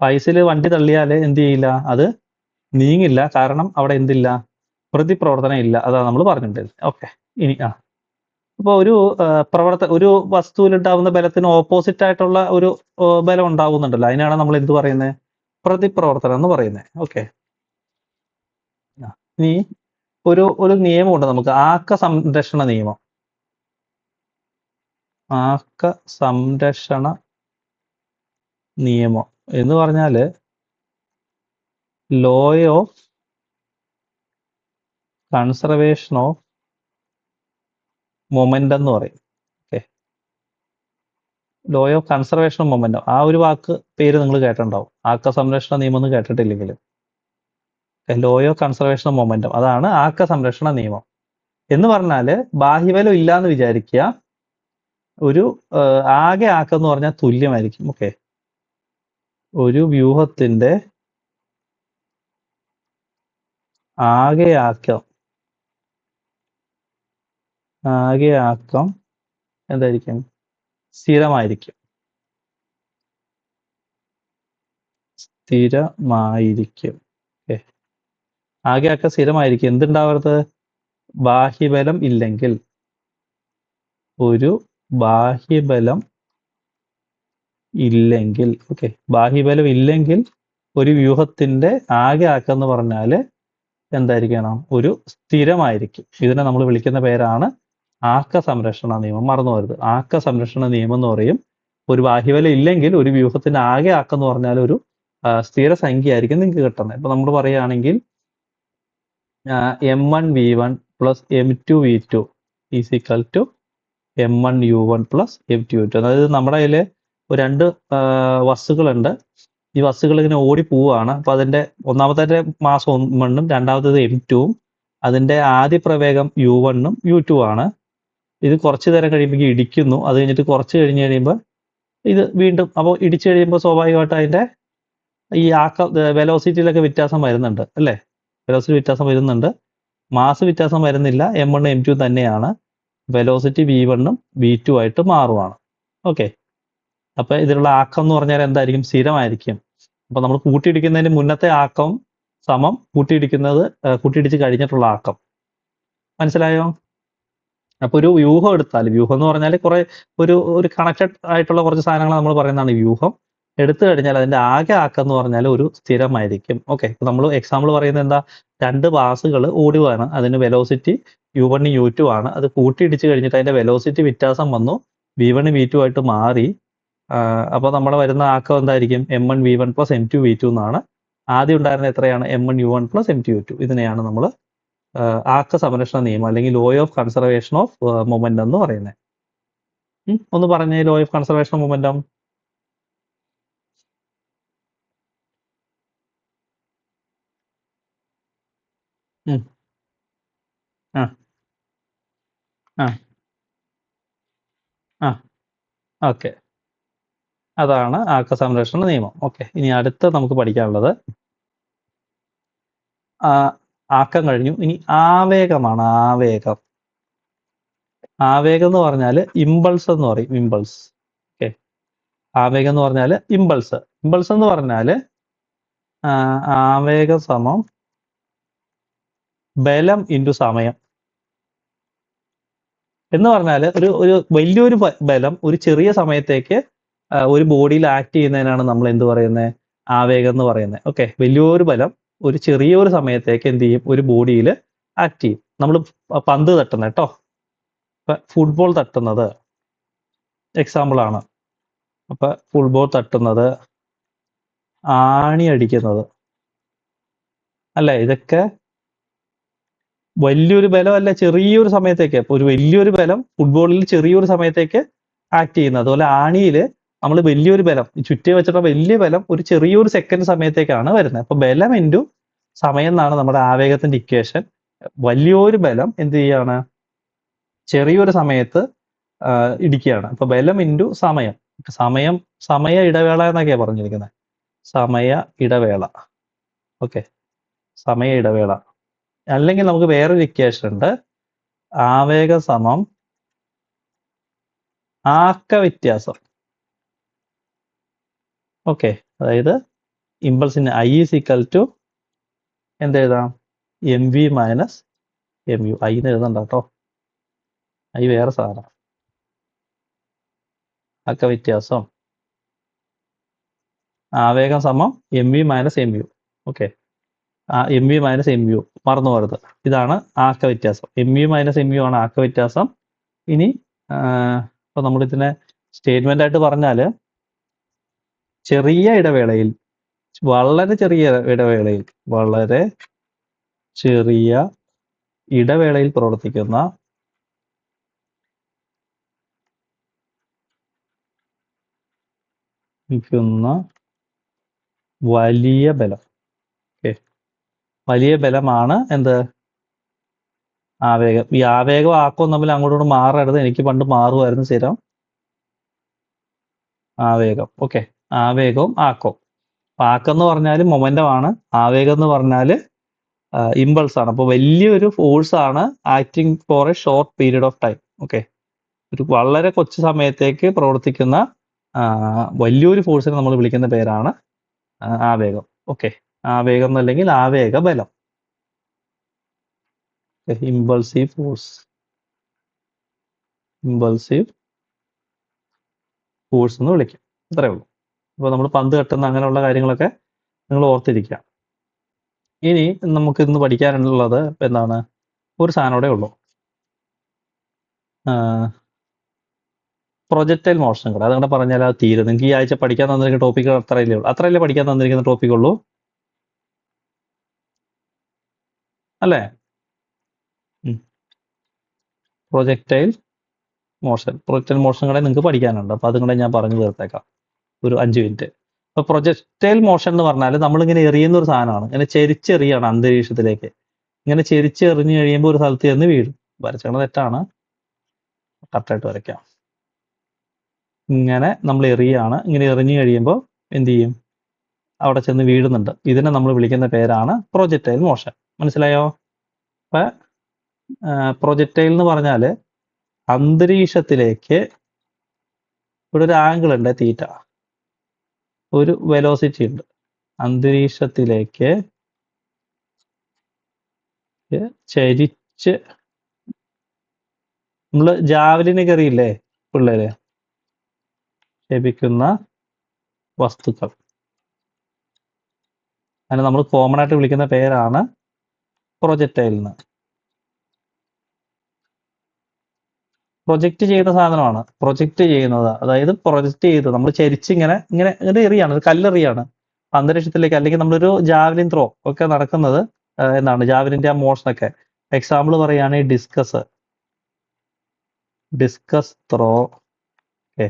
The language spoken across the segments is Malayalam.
പൈസയിൽ വണ്ടി തള്ളിയാൽ എന്ത് ചെയ്യില്ല? അത് നീങ്ങില്ല. കാരണം അവിടെ എന്തില്ല? പ്രതിപ്രവർത്തനം ഇല്ല അതാണ് നമ്മൾ പറഞ്ഞിട്ടുള്ളത്. ഓക്കെ ഇനി ആ. അപ്പോൾ ഒരു പ്രവർത്ത ഒരു വസ്തുവിലുണ്ടാവുന്ന ബലത്തിന് ഓപ്പോസിറ്റ് ആയിട്ടുള്ള ഒരു ബലം ഉണ്ടാവുന്നുണ്ടല്ലോ. അതിനാണ് നമ്മൾ എന്ത് പറയുന്നത് പ്രതിപ്രവർത്തനം എന്ന് പറയുന്നത് ഓക്കെ ഇനി ഒരു ഒരു നിയമമുണ്ട് നമുക്ക്. ആക്ക സംരക്ഷണ നിയമം. ആക്ക സംരക്ഷണ നിയമം. എന്ന് പറഞ്ഞാൽ law of conservation of momentum എന്ന് പറയും. Okay law of conservation of momentum ആ ഒരു വാക്ക് പേര് നിങ്ങൾ കേട്ടിട്ടുണ്ടാവും. ആക്ക സംരക്ഷണ നിയമം എന്ന് കേട്ടിട്ടില്ലെങ്കിൽ law of conservation of momentum അതാണ് ആക്ക സംരക്ഷണ നിയമം. എന്ന് പറഞ്ഞാൽ ബാഹ്യബലം ഇല്ല എന്ന് വിചാരിക്കുക ഒരു ആകെ ആക്കം എന്ന് പറഞ്ഞാൽ തുല്യമായിരിക്കും. ഓക്കെ ഒരു വ്യൂഹത്തിന്റെ ആകെയാക്കം ആകെയാക്കം എന്തായിരിക്കും? സ്ഥിരമായിരിക്കും. സ്ഥിരമായിരിക്കും. ഓക്കെ. ആകെ ആക്കം സ്ഥിരമായിരിക്കും. എന്തുണ്ടാവരുത്? ബാഹ്യബലം ഇല്ലെങ്കിൽ. ഒരു ബാഹ്യബലം ഇല്ലെങ്കിൽ ഓക്കെ ബാഹ്യബലം ഇല്ലെങ്കിൽ ഒരു വ്യൂഹത്തിന്റെ ആകെ ആക്കം എന്ന് പറഞ്ഞാൽ എന്തായിരിക്കണം? ഒരു സ്ഥിരമായിരിക്കും. ഇതിനെ നമ്മൾ വിളിക്കുന്ന പേരാണ് ആക്ക സംരക്ഷണ നിയമം. മറന്നു പോരുത് ആക്ക സംരക്ഷണ നിയമം എന്ന് പറയും. ഒരു ബാഹ്യബലം ഇല്ലെങ്കിൽ ഒരു വ്യൂഹത്തിന്റെ ആകെ ആക്കം എന്ന് പറഞ്ഞാൽ ഒരു സ്ഥിര സംഖ്യ ആയിരിക്കും നിങ്ങൾക്ക് കിട്ടുന്നത്. ഇപ്പൊ നമ്മൾ പറയുകയാണെങ്കിൽ m one v one plus m two v two is equal to m one u one plus m two u two അതായത് നമ്മുടെ കയ്യിൽ രണ്ട് വസ്തുക്കളുണ്ട്. ഈ വസ്തുക്കൾ ഇങ്ങനെ ഓടി പോവുകയാണ്. അപ്പൊ അതിന്റെ ഒന്നാമത്തെ മാസം വണ്ണും രണ്ടാമത്തേത് എം ടുവും അതിന്റെ ആദ്യ പ്രവേഗം യു വണ്ണും യു ടു ആണ്. ഇത് കുറച്ച് നേരം കഴിയുമ്പോൾ ഇടിക്കുന്നു. അത് കഴിഞ്ഞിട്ട് കുറച്ച് കഴിഞ്ഞ് കഴിയുമ്പോൾ ഇത് വീണ്ടും അപ്പോൾ ഇടിച്ചു കഴിയുമ്പോൾ സ്വാഭാവികമായിട്ട് അതിന്റെ ഈ ആക്ക വെലോസിറ്റിയിലൊക്കെ വ്യത്യാസം വരുന്നുണ്ട് അല്ലേ? വെലോസിറ്റി വ്യത്യാസം വരുന്നുണ്ട്. മാസ് വ്യത്യാസം വരുന്നില്ല. എം വണ്ണും എം ടു തന്നെയാണ്. വെലോസിറ്റി വി വണ്ണും വി ടു ആയിട്ട് മാറുവാണ്. ഓക്കെ. അപ്പൊ ഇതിലുള്ള ആക്കം എന്ന് പറഞ്ഞാൽ എന്തായിരിക്കും? സ്ഥിരമായിരിക്കും. അപ്പൊ നമ്മൾ കൂട്ടിയിടിക്കുന്നതിന് മുന്നത്തെ ആക്കം സമം കൂട്ടിയിടിക്കുന്നത് കൂട്ടിയിടിച്ച് കഴിഞ്ഞിട്ടുള്ള ആക്കം. മനസ്സിലായോ? അപ്പൊ ഒരു വ്യൂഹം എടുത്താൽ വ്യൂഹം എന്ന് പറഞ്ഞാൽ കുറെ ഒരു ഒരു കണക്റ്റഡ് ആയിട്ടുള്ള കുറച്ച് സാധനങ്ങൾ നമ്മൾ പറയുന്നതാണ് വ്യൂഹം. എടുത്തു കഴിഞ്ഞാൽ അതിന്റെ ആകെ ആക്കം എന്ന് പറഞ്ഞാൽ ഒരു സ്ഥിരമായിരിക്കും. ഓക്കെ നമ്മൾ എക്സാമ്പിൾ പറയുന്നത് എന്താ? രണ്ട് ബാസുകൾ ഓടുകയാണ് അതിന് velocity u one u two ആണ്. അത് കൂട്ടിയിടിച്ച് കഴിഞ്ഞിട്ട് അതിന്റെ വെലോസിറ്റി വ്യത്യാസം വന്നു. വി വൺ വി ടു ആയിട്ട് മാറി. അപ്പോൾ നമ്മൾ വരുന്ന ആക്കം എന്തായിരിക്കും? M one v one plus m two v two എന്നാണ്. ആദ്യം ഉണ്ടായിരുന്ന എത്രയാണ്? M one u one plus m two u two ഇതിനെയാണ് നമ്മൾ ആക്ക സംരക്ഷണ നിയമം അല്ലെങ്കിൽ law of conservation of moment എന്ന് പറയുന്നത്. ഒന്ന് പറഞ്ഞേ law of conservation of momentum ആ. ആ. ആ. ഓക്കെ. അതാണ് ആക്ക സംരക്ഷണ നിയമം. ഓക്കെ ഇനി അടുത്ത നമുക്ക് പഠിക്കാനുള്ളത് ആക്കം കഴിഞ്ഞു. ഇനി ആവേഗമാണ് ആവേഗം. ആവേഗം എന്ന് പറഞ്ഞാൽ ഇമ്പൾസ് എന്ന് പറയും ഇമ്പൾസ് ഓക്കെ ആവേഗം എന്ന് പറഞ്ഞാൽ ഇമ്പൾസ് ഇമ്പൾസ് എന്ന് പറഞ്ഞാൽ ആവേഗം സമം ബലം ഇന്റു സമയം. എന്ന് പറഞ്ഞാൽ ഒരു ഒരു വലിയൊരു ബലം ഒരു ചെറിയ സമയത്തേക്ക് ഒരു ബോഡിയിൽ ആക്ട് ചെയ്യുന്നതിനാണ് നമ്മൾ എന്ത് പറയുന്നത് ആവേഗം എന്ന് പറയുന്നത് ഓക്കെ വലിയൊരു ബലം ഒരു ചെറിയൊരു സമയത്തേക്ക് എന്ത് ചെയ്യും? ഒരു ബോഡിയിൽ ആക്ട് ചെയ്യും. നമ്മൾ പന്ത് തട്ടുന്നത് കേട്ടോ. ഫുട്ബോൾ തട്ടുന്നത്. എക്സാമ്പിൾ ആണ്. അപ്പൊ ഫുട്ബോൾ തട്ടുന്നത്. ആണി അടിക്കുന്നത്. അല്ല? ഇതൊക്കെ വലിയൊരു ബലമല്ല ചെറിയൊരു സമയത്തേക്ക്. ഒരു വലിയൊരു ബലം ഫുട്ബോളിൽ ചെറിയൊരു സമയത്തേക്ക് ആക്ട് ചെയ്യുന്നത്. അതുപോലെ ആണിയിൽ നമ്മൾ വലിയൊരു ബലം ഈ ചുറ്റേ വെച്ചിട്ടുള്ള വലിയ ബലം ഒരു ചെറിയൊരു സെക്കൻഡ് സമയത്തേക്കാണ് വരുന്നത്. അപ്പൊ ബലം ഇന്റു സമയം എന്നാണ് നമ്മുടെ ആവേഗത്തിന്റെ ഇക്വേഷൻ വലിയൊരു ബലം എന്ത് ചെയ്യാണ്? ചെറിയൊരു സമയത്ത് ഇടിക്കുകയാണ്. അപ്പൊ ബലം ഇന്റു സമയം. സമയം സമയ ഇടവേള എന്നൊക്കെയാ പറഞ്ഞിരിക്കുന്നത് സമയ ഇടവേള. ഓക്കെ. സമയ ഇടവേള. അല്ലെങ്കിൽ നമുക്ക് വേറൊരു ഇക്വേഷൻ ഉണ്ട്. ആവേഗ സമം ആക്ക വ്യത്യാസം. ഓക്കെ അതായത് ഇമ്പൾസിന് ഐ ഈസ് ഈക്വൽ ടു എന്ത് എഴുതാം? M v minus m u I എന്ന് എഴുതണ്ട കേട്ടോ. ഐ വേറെ സാധനം. ഒക്കെ വ്യത്യാസം. ആവേഗം സമം m v minus m u okay m v minus m u മറന്നു പോരുത് ഇതാണ് ആക്ക വ്യത്യാസം. M v minus m u ആണ് ആക്ക വ്യത്യാസം. ഇനി ഇപ്പൊ നമ്മൾ ഇതിനെ സ്റ്റേറ്റ്മെന്റ് ആയിട്ട് പറഞ്ഞാൽ ചെറിയ ഇടവേളയിൽ വളരെ ചെറിയ ഇടവേളയിൽ വളരെ ചെറിയ ഇടവേളയിൽ പ്രവർത്തിക്കുന്ന ക്കുന്ന വലിയ ബലം. വലിയ ബലമാണ് എന്ത്? ആവേഗം. ഈ ആവേഗം ആക്കവും തമ്മിൽ അങ്ങോട്ടും മാറരുത്. എനിക്ക് പണ്ട് മാറുമായിരുന്നു സ്ഥിരം. ആവേഗം. ഓക്കെ. ആവേഗവും ആക്കവും അപ്പൊ എന്ന് പറഞ്ഞാൽ മൊമെന്റം ആണ് ആവേഗം എന്ന് പറഞ്ഞാൽ ഇമ്പൾസ് ആണ് അപ്പോൾ വലിയൊരു ഫോഴ്സ് ആണ് acting for a short period of time. Okay? ഒരു വളരെ കൊച്ചു സമയത്തേക്ക് പ്രവർത്തിക്കുന്ന വലിയൊരു ഫോഴ്സിനെ നമ്മൾ വിളിക്കുന്ന പേരാണ് ആവേഗം. ഓക്കെ? ആവേഗം എന്നല്ലെങ്കിൽ ആവേഗ ബലം. Impulsive force. ഇമ്പൾസീവ് ഫോഴ്സ് എന്ന് വിളിക്കാം. അത്രേ ഉള്ളൂ. അപ്പോൾ നമ്മൾ പന്ത് കെട്ടുന്ന അങ്ങനെയുള്ള കാര്യങ്ങളൊക്കെ നിങ്ങൾ ഓർത്തിരിക്കുക. ഇനി നമുക്ക് ഇന്ന് പഠിക്കാനുള്ളത് എന്താണ്? ഒരു സാധനം കൂടെ ഉള്ളൂ പ്രൊജക്റ്റൈൽ മോഷൻ കൂടെ. അതുകൊണ്ട് പറഞ്ഞാൽ അത് തീരും. നിങ്ങൾക്ക് ഈ ആഴ്ച പഠിക്കാൻ തന്നിരിക്കുന്ന ടോപ്പിക്ക് അത്രയല്ലേ ഉള്ളൂ. അത്രയല്ലേ പഠിക്കാൻ തന്നിരിക്കുന്ന ടോപ്പിക് ഉള്ളൂ? അല്ലേ? പ്രൊജക്റ്റൈൽ മോഷൻ പ്രൊജക്റ്റൈൽ മോഷൻ കൂടെ നിങ്ങൾക്ക് പഠിക്കാനുണ്ട്. അപ്പോൾ അതും കൂടെ ഞാൻ പറഞ്ഞു തീർത്തേക്കാം. ഒരു അഞ്ച് മിനിറ്റ്. അപ്പൊ പ്രൊജക്റ്റൈൽ മോഷൻ എന്ന് പറഞ്ഞാൽ നമ്മളിങ്ങനെ എറിയുന്ന ഒരു സാധനമാണ്. ഇങ്ങനെ ചെരിച്ചെറിയാണ് അന്തരീക്ഷത്തിലേക്ക്. ഇങ്ങനെ ചെരിച്ചെറിഞ്ഞു കഴിയുമ്പോൾ ഒരു സ്ഥലത്ത് ചെന്ന് വീഴും. വരച്ചത് തെറ്റാണ്. കറക്റ്റായിട്ട് വരയ്ക്കാം. ഇങ്ങനെ നമ്മൾ എറിയാണ്. ഇങ്ങനെ എറിഞ്ഞു കഴിയുമ്പോൾ എന്ത് ചെയ്യും? അവിടെ ചെന്ന് വീഴുന്നുണ്ട്. ഇതിനെ നമ്മൾ വിളിക്കുന്ന പേരാണ് പ്രൊജക്റ്റൈൽ മോഷൻ മനസ്സിലായോ? അപ്പൊ പ്രൊജക്റ്റൈൽ എന്ന് പറഞ്ഞാൽ അന്തരീക്ഷത്തിലേക്ക് ഇവിടെ ഒരു ആംഗിൾ ഉണ്ട് തീറ്റ ഒരു വെലോസിറ്റി ഉണ്ട്. അന്തരീക്ഷത്തിലേക്ക് ചരിച്ച് നമ്മൾ ജാവലിന് കറിയില്ലേ പിള്ളേര്? ലഭിക്കുന്ന വസ്തുക്കൾ. അതിന് നമ്മൾ കോമൺ ആയിട്ട് വിളിക്കുന്ന പേരാണ് പ്രൊജക്റ്റൈൽ എന്ന്. പ്രൊജക്റ്റ് ചെയ്യുന്ന സാധനമാണ്. പ്രൊജക്റ്റ് ചെയ്യുന്നത്. അതായത് പ്രൊജക്റ്റ് ചെയ്ത് നമ്മൾ ചരിച്ച് ഇങ്ങനെ ഇങ്ങനെ ഇങ്ങനെ എറിയാണ്. കല്ലെറിയാണ്. അന്തരീക്ഷത്തിലേക്ക് അല്ലെങ്കിൽ നമ്മളൊരു ജാവലിൻ ത്രോ ഒക്കെ നടക്കുന്നത് എന്നാണ്. ജാവലിന്റെ ആ മോഷൻ ഒക്കെ. എക്സാമ്പിൾ പറയുകയാണെങ്കിൽ discus discus throw okay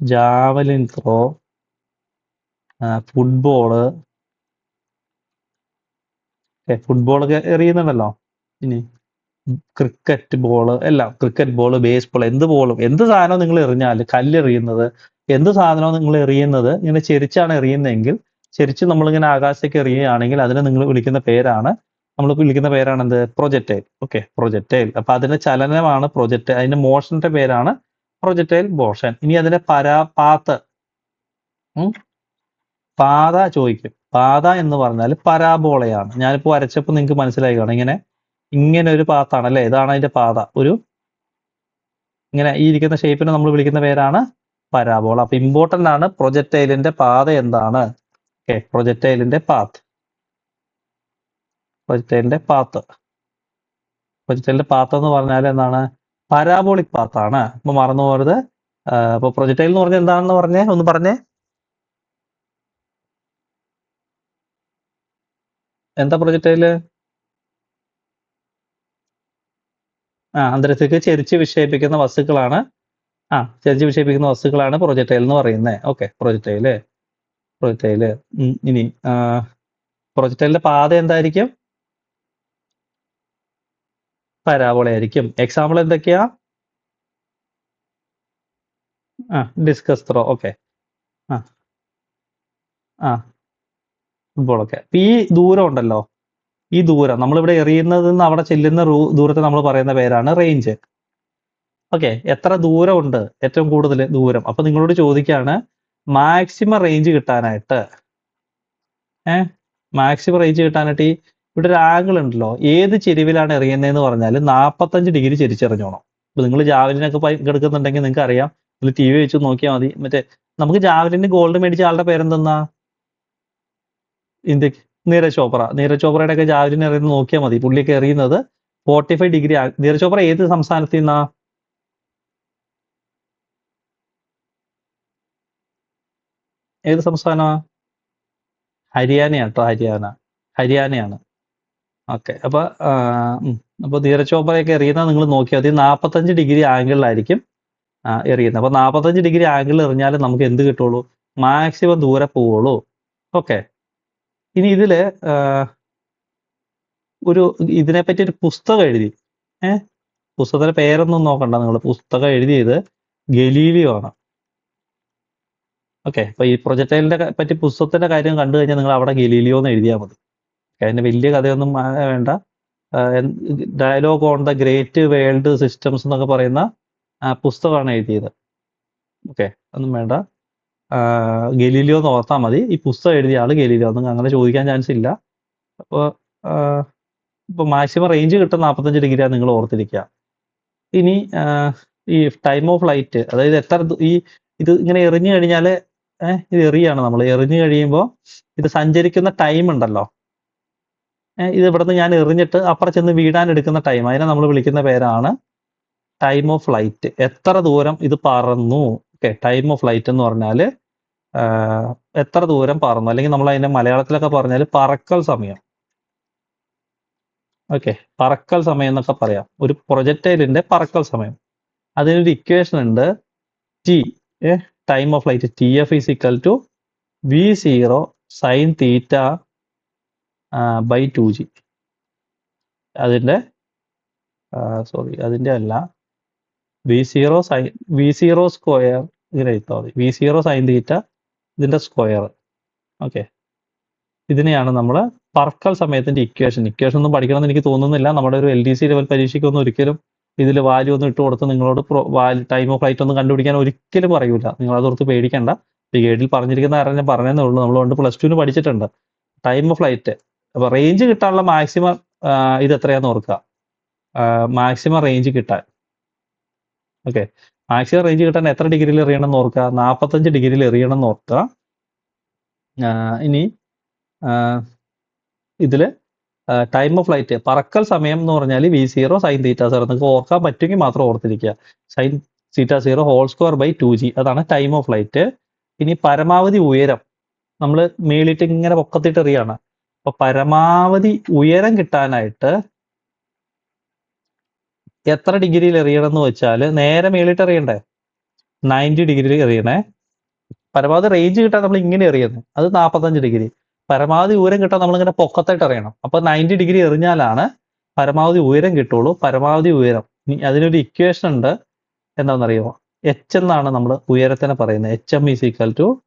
javelin throw football ഫുട്ബോളൊക്കെ എറിയുന്നുണ്ടല്ലോ. ഇനി ക്രിക്കറ്റ് ബോൾ എല്ലാം ക്രിക്കറ്റ് ബോൾ ബേസ്ബോൾ എന്ത് ബോളും എന്ത് സാധനവും നിങ്ങൾ എറിഞ്ഞാൽ കല്ലെറിയുന്നത് എന്ത് സാധനവും നിങ്ങൾ എറിയുന്നത് ഇങ്ങനെ ചെരിച്ചാണ് എറിയുന്നതെങ്കിൽ ചെരിച്ച് നമ്മളിങ്ങനെ ആകാശത്തേക്ക് എറിയുകയാണെങ്കിൽ അതിനെ നിങ്ങൾ വിളിക്കുന്ന പേരാണ് നമ്മൾ വിളിക്കുന്ന പേരാണ് എന്ത്? പ്രൊജക്റ്റൈൽ ഓക്കെ പ്രൊജക്റ്റൈൽ അപ്പൊ അതിന്റെ ചലനമാണ് പ്രൊജക്റ്റ് അതിന്റെ മോഷന്റെ പേരാണ് പ്രൊജക്റ്റൈൽ മോഷൻ ഇനി അതിന്റെ പരാ പാത്ത്? പാത ചോദിക്കും. പാത എന്ന് പറഞ്ഞാൽ പരാബോളയാണ്. ഞാനിപ്പോ വരച്ചപ്പോൾ നിങ്ങൾക്ക് മനസ്സിലായി കാണും. ഇങ്ങനെ ഇങ്ങനെ ഒരു പാത്താണ് അല്ലെ? ഇതാണ് അതിന്റെ പാത. ഒരു ഇങ്ങനെ ഈ ഇരിക്കുന്ന ഷേപ്പിനെ നമ്മൾ വിളിക്കുന്ന പേരാണ് പരാബോള. അപ്പൊ ഇമ്പോർട്ടന്റ് ആണ് പ്രൊജക്ടൈലിന്റെ പാത എന്താണ്? ഓക്കെ പ്രൊജക്ടൈലിന്റെ പാത്ത് പ്രൊജക്ടൈലിന്റെ പാത്ത് പ്രൊജക്ടൈലിന്റെ പാത്ത് എന്ന് പറഞ്ഞാൽ എന്താണ്? പരാബോളിക് പാത്താണ് അപ്പൊ മറന്നു പോകരുത്. അപ്പൊ പ്രൊജക്ടൈൽ എന്ന് പറഞ്ഞാൽ എന്താണെന്ന് പറഞ്ഞേ? ഒന്ന് പറഞ്ഞേ. എന്താ പ്രൊജക്ടൈൽ ആ അന്തരത്തിലേക്ക് ചെരിച്ച് വിക്ഷേപിക്കുന്ന വസ്തുക്കളാണ്. ആ ചെരിച്ച് വിക്ഷേപിക്കുന്ന വസ്തുക്കളാണ് പ്രൊജക്ടൈൽ എന്ന് പറയുന്നത് ഓക്കെ പ്രൊജക്ടൈൽ പ്രൊജക്ടൈൽ ഇനി പ്രൊജക്ടൈലിന്റെ പാത എന്തായിരിക്കും? പരാബോള ആയിരിക്കും. എക്സാമ്പിൾ എന്തൊക്കെയാ? ആ ഡിസ്കസ് ത്രോ ഓക്കെ ആ ആ ഫുട്ബോളൊക്കെ ഈ ദൂരം ഉണ്ടല്ലോ. ഈ ദൂരം നമ്മളിവിടെ എറിയുന്നതിൽ നിന്ന് അവിടെ ചെല്ലുന്ന ദൂരത്തെ നമ്മൾ പറയുന്ന പേരാണ് റേഞ്ച് ഓക്കെ എത്ര ദൂരം ഉണ്ട് ഏറ്റവും കൂടുതൽ ദൂരം. അപ്പൊ നിങ്ങളോട് ചോദിക്കുകയാണ് മാക്സിമം റേഞ്ച് കിട്ടാനായിട്ട്. ഏ? മാക്സിമം റേഞ്ച് കിട്ടാനായിട്ട് ഈ ഇവിടെ ഒരു ആംഗിൾ ഉണ്ടല്ലോ. ഏത് ചെരിവിലാണ് എറിയുന്നതെന്ന് പറഞ്ഞാൽ നാൽപ്പത്തഞ്ച് ഡിഗ്രി ചെരിച്ചെറിഞ്ഞോണം. ഇപ്പൊ നിങ്ങൾ ജാവലിനൊക്കെ പങ്കെടുക്കുന്നുണ്ടെങ്കിൽ നിങ്ങൾക്ക് അറിയാം നിങ്ങൾ ടി വി വെച്ച് നോക്കിയാൽ മതി. മറ്റേ നമുക്ക് ജാവലിന് ഗോൾഡ് മേടിച്ച ആളുടെ പേരെന്തെന്നാ? ഇന്ത്യയ്ക്ക് നീരജ് ചോപ്ര. നീരജ് ചോപ്രയുടെ ഒക്കെ ജാവലിൻ എറിയുന്നത് നോക്കിയാൽ മതി. പുള്ളിയൊക്കെ എറിയുന്നത് forty five degree Neeraj Chopra ഏത് സംസ്ഥാനത്തിൽ നിന്നാ? ഏത് സംസ്ഥാന? ഹരിയാന കേട്ടോ ഹരിയാന. ഹരിയാനയാണ്. ഓക്കെ. അപ്പൊ അപ്പോൾ നീരജ് ചോപ്രയൊക്കെ എറിയുന്നത് നിങ്ങൾ നോക്കിയാൽ മതി. നാൽപ്പത്തഞ്ച് ഡിഗ്രി ആംഗിളിലായിരിക്കും എറിയുന്നത്. അപ്പൊ നാൽപ്പത്തഞ്ച് ഡിഗ്രി ആംഗിളിൽ എറിഞ്ഞാൽ നമുക്ക് എന്ത് കിട്ടുള്ളൂ? മാക്സിമം ദൂരെ പോവുള്ളൂ. ഓക്കെ. ഇനി ഇതിൽ ഒരു ഇതിനെ പറ്റി ഒരു പുസ്തകം എഴുതി. ഏഹ് പുസ്തകത്തിന്റെ പേരൊന്നും നോക്കണ്ട നിങ്ങൾ പുസ്തകം എഴുതിയത് ഗലീലിയോ ആണ്. ഓക്കെ. അപ്പൊ ഈ പ്രൊജക്ടൈലിന്റെ പറ്റി പുസ്തകത്തിന്റെ കാര്യം കണ്ടു കഴിഞ്ഞാൽ നിങ്ങൾ അവിടെ ഗലീലിയോ എന്ന് എഴുതിയാൽ മതി. അതിന്റെ വലിയ കഥയൊന്നും വേണ്ട. Dialogue on the great world systems എന്നൊക്കെ പറയുന്ന പുസ്തകമാണ് എഴുതിയത്. ഓക്കെ. ഒന്നും വേണ്ട. ഗലീലിയോ എന്ന് ഓർത്താൽ മതി. ഈ പുസ്തകം എഴുതിയ ആൾ ഗലീലിയോ. ഒന്നും അങ്ങനെ ചോദിക്കാൻ ചാൻസ് ഇല്ല. അപ്പോൾ ഇപ്പൊ മാക്സിമം റേഞ്ച് കിട്ടുന്ന നാൽപ്പത്തഞ്ച് ഡിഗ്രിയാണ് നിങ്ങൾ ഓർത്തിരിക്കുക ഇനി ഈ ടൈം ഓഫ് ലൈറ്റ് അതായത് എത്ര ഈ ഇത് ഇങ്ങനെ എറിഞ്ഞു കഴിഞ്ഞാൽ ഇത് എറിയാണ് നമ്മൾ എറിഞ്ഞു കഴിയുമ്പോൾ ഇത് സഞ്ചരിക്കുന്ന ടൈം ഉണ്ടല്ലോ. ഇത് ഇവിടുന്ന് ഞാൻ എറിഞ്ഞിട്ട് അപ്പുറം ചെന്ന് വീടാൻ എടുക്കുന്ന ടൈം അതിനെ നമ്മൾ വിളിക്കുന്ന പേരാണ് ടൈം ഓഫ് ലൈറ്റ് എത്ര ദൂരം ഇത് പറന്നു? ഓക്കെ ടൈം ഓഫ് ഫ്ലൈറ്റ് എന്ന് പറഞ്ഞാൽ എത്ര ദൂരം പറന്നു? അല്ലെങ്കിൽ നമ്മൾ അതിന്റെ മലയാളത്തിലൊക്കെ പറഞ്ഞാൽ പറക്കൽ സമയം. ഓക്കെ പറക്കൽ സമയം എന്നൊക്കെ പറയാം. ഒരു പ്രൊജക്റ്റൈലിന്റെ പറക്കൽ സമയം. അതിനൊരു ഇക്വേഷൻ ഉണ്ട്. T time of flight t f is equal to v zero sine theta by two g അതിന്റെ സോറി അതിന്റെ അല്ല. V zero sine v zero square ഇങ്ങനെ എഴുതാൽ മതി. വി സീറോ സൈൻ തീറ്റ ഇതിന്റെ സ്ക്വയർ ഓക്കെ ഇതിനെയാണ് നമ്മൾ പർക്കൽ സമയത്തിന്റെ ഇക്വേഷൻ ഇക്വേഷൻ ഒന്നും പഠിക്കണമെന്ന് എനിക്ക് തോന്നുന്നില്ല. നമ്മുടെ ഒരു എൽ ഡി സി ലെവൽ പരീക്ഷയ്ക്കൊന്നും ഒരിക്കലും ഇതിൽ വാല്യൂ ഒന്നും ഇട്ട് കൊടുത്ത് നിങ്ങളോട് ടൈം ഓഫ് ഫ്ലൈറ്റ് ഒന്നും കണ്ടുപിടിക്കാൻ ഒരിക്കലും പറയൂല. നിങ്ങൾ അതോർത്ത് പേടിക്കണ്ട. ഈ ഗൈഡിൽ പറഞ്ഞിരിക്കുന്ന കാരണം ഞാൻ പറഞ്ഞതേ ഉള്ളൂ. നമ്മൾ പണ്ട് പ്ലസ് ടുവിന് പഠിച്ചിട്ടുണ്ട്. ടൈം ഓഫ് ഫ്ലൈറ്റ് അപ്പോൾ റേഞ്ച് കിട്ടാനുള്ള മാക്സിമം ഇത് എത്രയാന്ന് ഓർക്കുക. മാക്സിമം റേഞ്ച് കിട്ടാൻ. ഓക്കെ മാക്സിമം റേഞ്ച് കിട്ടാൻ എത്ര ഡിഗ്രിയിൽ എറിയണം എന്ന് ഓർക്കുക? നാൽപ്പത്തഞ്ച് ഡിഗ്രിയിൽ എറിയണം എന്ന് ഓർക്കുക ഇനി ഇതിൽ ടൈം ഓഫ് ഫ്ലൈറ്റ് പറക്കൽ സമയം എന്ന് പറഞ്ഞാൽ v zero sine theta zero നിങ്ങൾക്ക് ഓർക്കാൻ പറ്റുമെങ്കിൽ മാത്രം ഓർത്തിരിക്കുക. Sine theta zero whole square by two g അതാണ് ടൈം ഓഫ് ഫ്ലൈറ്റ് ഇനി പരമാവധി ഉയരം നമ്മൾ മേളിട്ട് ഇങ്ങനെ പൊക്കത്തിട്ട് എറിയാണ്. അപ്പോൾ പരമാവധി ഉയരം കിട്ടാനായിട്ട് എത്ര ഡിഗ്രിയിൽ എറിയണം എന്ന് വെച്ചാൽ നേരെ മേളിട്ട് എറിയണ്ടേ? നയന്റി ഡിഗ്രിയിൽ എറിയണേ. പരമാവധി റേഞ്ച് കിട്ടാൻ നമ്മൾ ഇങ്ങനെ എറിയുന്നത് അത് നാൽപ്പത്തഞ്ച് ഡിഗ്രി. പരമാവധി ഉയരം കിട്ടാൻ നമ്മളിങ്ങനെ പൊക്കത്തായിട്ട് എറിയണം. അപ്പൊ നയന്റി ഡിഗ്രി എറിഞ്ഞാലാണ് പരമാവധി ഉയരം കിട്ടുള്ളൂ. പരമാവധി ഉയരം. അതിനൊരു ഇക്വേഷൻ ഉണ്ട്. എന്താണെന്നറിയോ എച്ച് എന്നാണ് നമ്മൾ ഉയരത്തിനെ പറയുന്നത്. H m is equal to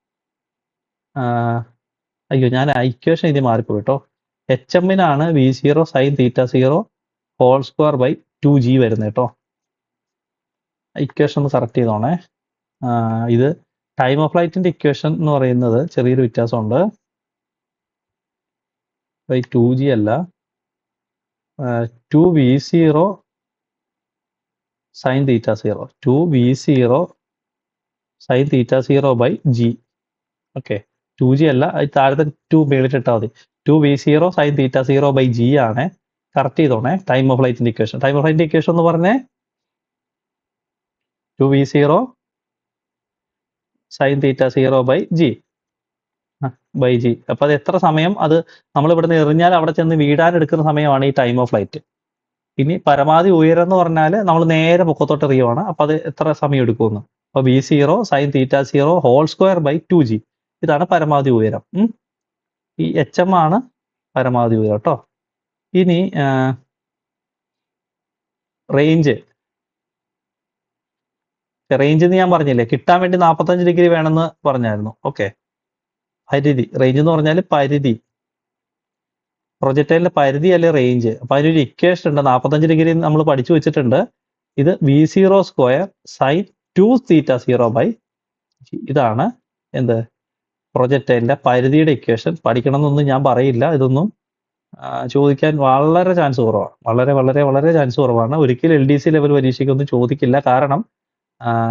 അയ്യോ ഞാൻ ഇക്വേഷൻ ഇത് മാറിപ്പോയി കേട്ടോ. H എമ്മിനാണ് v zero sine theta zero whole square by two g വരുന്നത് കേട്ടോ ഇക്വേഷൻ ഒന്ന് സെലക്ട് ചെയ്തോണേ. ഇത് ടൈം ഓഫ് ഫ്ലൈറ്റിന്റെ ഇക്വേഷൻ എന്ന് പറയുന്നത് ചെറിയൊരു വ്യത്യാസമുണ്ട്. ബൈ ടു ജി അല്ല. Two v zero sine theta zero two v zero sine theta zero by g okay two g അല്ല. താഴത്തെ ടു മേളിട്ടിട്ടാൽ മതി. Two v zero sine theta zero by g ആണ്. കറക്റ്റ് ചെയ്തോണേ. ടൈം ഓഫ് ലൈറ്റിന്റെ ഇക്വേഷൻ ടൈം ഓഫ് ലൈറ്റിന്റെ ഇക്വേഷൻ എന്ന് പറഞ്ഞേ two v zero sine theta zero by g by g അപ്പൊ അത് എത്ര സമയം? അത് നമ്മൾ ഇവിടുന്ന് എറിഞ്ഞാൽ അവിടെ ചെന്ന് വീടാൻ എടുക്കുന്ന സമയമാണ് ഈ ടൈം ഓഫ് ഫ്ലൈറ്റ് ഇനി പരമാവധി ഉയരം എന്ന് പറഞ്ഞാൽ നമ്മൾ നേരെ മുഖത്തോട്ട് എറിയുവാണ്. അപ്പൊ അത് എത്ര സമയം എടുക്കുമെന്ന്? അപ്പൊ v zero sine theta zero whole square by two g ഇതാണ് പരമാവധി ഉയരം. ഈ എച്ച് എം ആണ് പരമാവധി ഉയരം കേട്ടോ ഇനി റേഞ്ച് റേഞ്ച് എന്ന് ഞാൻ പറഞ്ഞില്ലേ? കിട്ടാൻ വേണ്ടി നാൽപ്പത്തഞ്ച് ഡിഗ്രി വേണമെന്ന് പറഞ്ഞായിരുന്നു. ഓക്കെ പരിധി. റേഞ്ച് എന്ന് പറഞ്ഞാൽ പരിധി. പ്രൊജക്ടൈലിന്റെ പരിധി അല്ലെ റേഞ്ച് അപ്പൊ അതിനൊരു ഇക്വേഷൻ ഉണ്ട്. നാൽപ്പത്തഞ്ച് ഡിഗ്രി നമ്മൾ പഠിച്ചു വെച്ചിട്ടുണ്ട്. ഇത് v zero square sine two theta zero by ഇതാണ് എന്ത്? പ്രൊജക്റ്റൈലിന്റെ പരിധിയുടെ ഇക്വേഷൻ പഠിക്കണമെന്നൊന്നും ഞാൻ പറയില്ല. ഇതൊന്നും ചോദിക്കാൻ വളരെ ചാൻസ് കുറവാണ്. വളരെ വളരെ വളരെ ചാൻസ് കുറവാണ്. ഒരിക്കലും എൽ ഡി സി ലെവൽ പരീക്ഷയ്ക്കൊന്നും ചോദിക്കില്ല. കാരണം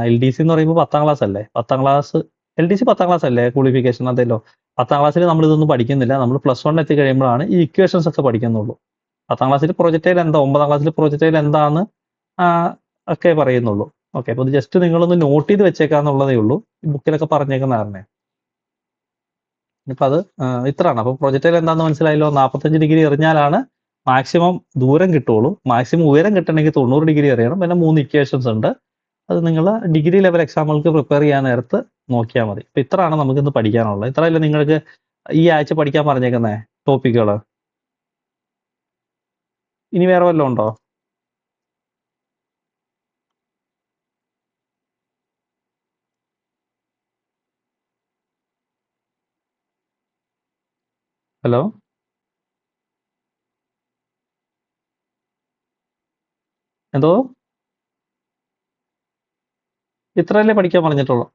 എൽ ഡി സി എന്ന് പറയുമ്പോൾ പത്താം ക്ലാസ് അല്ലേ? പത്താം ക്ലാസ് എൽ ഡി സി പത്താം ക്ലാസ് അല്ലേ ക്വാളിഫിക്കേഷൻ അതല്ലോ പത്താം ക്ലാസ്സിൽ നമ്മൾ ഇതൊന്നും പഠിക്കുന്നില്ല. നമ്മൾ പ്ലസ് വൺ എത്തി കഴിയുമ്പോഴാണ് ഈ ഇക്വേഷൻസ് ഒക്കെ പഠിക്കുന്നുള്ളൂ. പത്താം ക്ലാസ്സിൽ പ്രൊജക്റ്റൈൽ എന്താ? ഒമ്പതാം ക്ലാസ്സിൽ പ്രൊജക്റ്റൈൽ എന്താന്ന് ഒക്കെ പറയുന്നുള്ളൂ. ഓക്കെ അപ്പോൾ ഇത് ജസ്റ്റ് നിങ്ങളൊന്ന് നോട്ട് ചെയ്ത് വെച്ചേക്കാന്നുള്ളതേ ഉള്ളൂ. ബുക്കിലൊക്കെ പറഞ്ഞേക്കുന്ന കാരണം. ഇപ്പം അത് ഇത്രയാണ്. അപ്പോൾ പ്രൊജക്റ്റൈൽ എന്താണെന്ന് മനസ്സിലായല്ലോ? നാൽപ്പത്തഞ്ച് ഡിഗ്രി എറിഞ്ഞാലാണ് മാക്സിമം ദൂരം കിട്ടുള്ളൂ മാക്സിമം ഉയരം കിട്ടണമെങ്കിൽ തൊണ്ണൂറ് ഡിഗ്രി എറിയണം. പിന്നെ മൂന്ന് ഇക്വേഷൻസ് ഉണ്ട്. അത് നിങ്ങൾ ഡിഗ്രി ലെവൽ എക്സാമുകൾക്ക് പ്രിപ്പയർ ചെയ്യാൻ നേരത്ത് നോക്കിയാൽ മതി. ഇപ്പം ഇത്രയാണ് നമുക്ക് ഇന്ന് പഠിക്കാനുള്ളത്. ഇത്രയല്ലേ നിങ്ങൾക്ക് ഈ ആഴ്ച പഠിക്കാൻ പറഞ്ഞേക്കുന്നേ ടോപ്പിക്കുകൾ ഇനി വേറെ വല്ലതും ഉണ്ടോ? ഹലോ? എന്തോ? ഇത്രയല്ലേ പഠിക്കാൻ പറഞ്ഞിട്ടുള്ളൂ.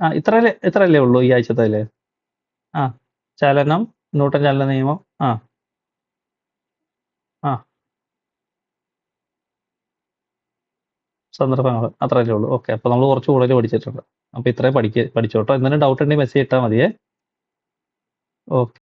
ആ ഇത്രയല്ലേ ഇത്രയല്ലേ ഉള്ളൂ ഈ ആഴ്ചത്തെ അല്ലേ ആ ചലനം ന്യൂട്ടൺ ചലന നിയമം ആ. ആ. സന്ദർഭങ്ങൾ അത്രയല്ലേ ഉള്ളൂ. ഓക്കെ അപ്പോൾ നമ്മൾ കുറച്ച് കൂടുതൽ പഠിച്ചിട്ടുണ്ട്. അപ്പോൾ ഇത്രയും പഠിക്ക പഠിച്ചോട്ടോ. എന്തെങ്കിലും ഡൗട്ട് ഉണ്ടെങ്കിൽ മെസ്സേജ് ഇട്ടാൽ മതിയേ. ഓക്കെ.